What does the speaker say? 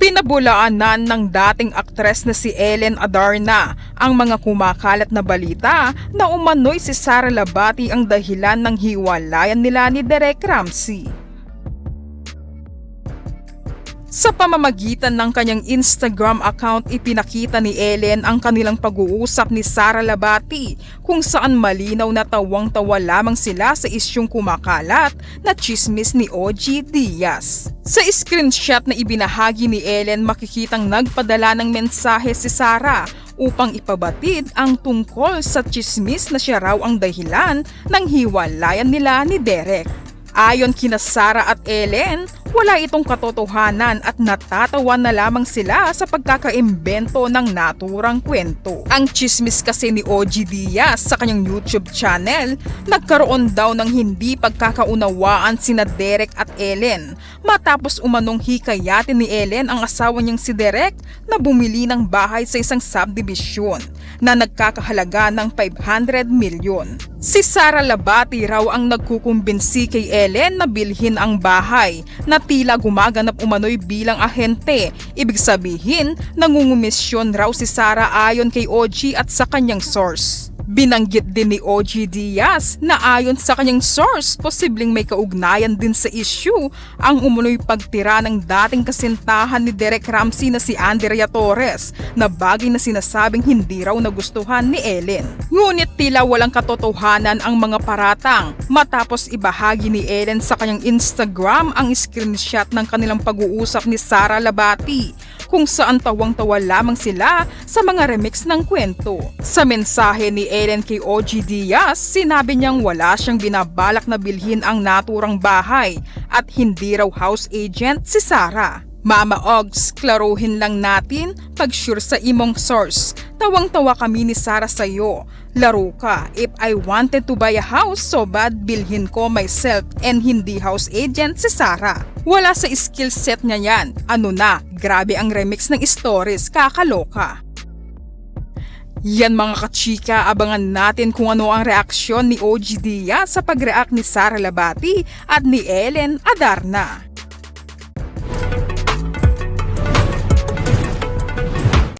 Pinabulaanan ng dating aktres na si Ellen Adarna ang mga kumakalat na balita na umano'y si Sara Labati ang dahilan ng hiwalayan nila ni Derek Ramsey. Sa pamamagitan ng kanyang Instagram account ipinakita ni Ellen ang kanilang pag-uusap ni Sara Labati kung saan malinaw na tawang-tawa lamang sila sa isyong kumakalat na chismis ni OG Diaz. Sa screenshot na ibinahagi ni Ellen makikitang nagpadala ng mensahe si Sara upang ipabatid ang tungkol sa chismis na siya raw ang dahilan ng hiwalayan nila ni Derek. Ayon kina Sara at Ellen, wala itong katotohanan at natatawa na lamang sila sa pagkakaimbento ng naturang kwento. Ang chismis kasi ni OG Diaz sa kanyang YouTube channel, nagkaroon daw ng hindi pagkakaunawaan sina Derek at Ellen matapos umanong hikayatin ni Ellen ang asawa niyang si Derek na bumili ng bahay sa isang subdivision na nagkakahalaga ng 500 milyon. Si Sara Labati raw ang nagkukumbinsi kay Ellen na bilhin ang bahay na tila gumaganap umano'y bilang ahente. Ibig sabihin, nangungumisyon raw si Sara ayon kay OG at sa kanyang source. Binanggit din ni OG Diaz na ayon sa kanyang source, posibleng may kaugnayan din sa issue ang umunoy pagtira ng dating kasintahan ni Derek Ramsey na si Andrea Torres na bagay na sinasabing hindi raw nagustuhan ni Ellen. Ngunit tila walang katotohanan ang mga paratang matapos ibahagi ni Ellen sa kanyang Instagram ang screenshot ng kanilang pag-uusap ni Sara Labati kung saan tawang-tawa lamang sila sa mga remix ng kwento. Sa mensahe ni Ellen kay OG Diaz, sinabi niyang wala siyang binabalak na bilhin ang naturang bahay at hindi raw house agent si Sara. Mama Ogs, klaruhin lang natin pag sure sa imong source. Tawang-tawa kami ni Sara sa'yo. Laro ka, if I wanted to buy a house so bad bilhin ko myself and hindi house agent si Sara. Wala sa skill set niya yan. Ano na, grabe ang remix ng stories, kakaloka. Yan mga kachika, abangan natin kung ano ang reaksyon ni OG Diaz sa pag-react ni Sara Labati at ni Ellen Adarna.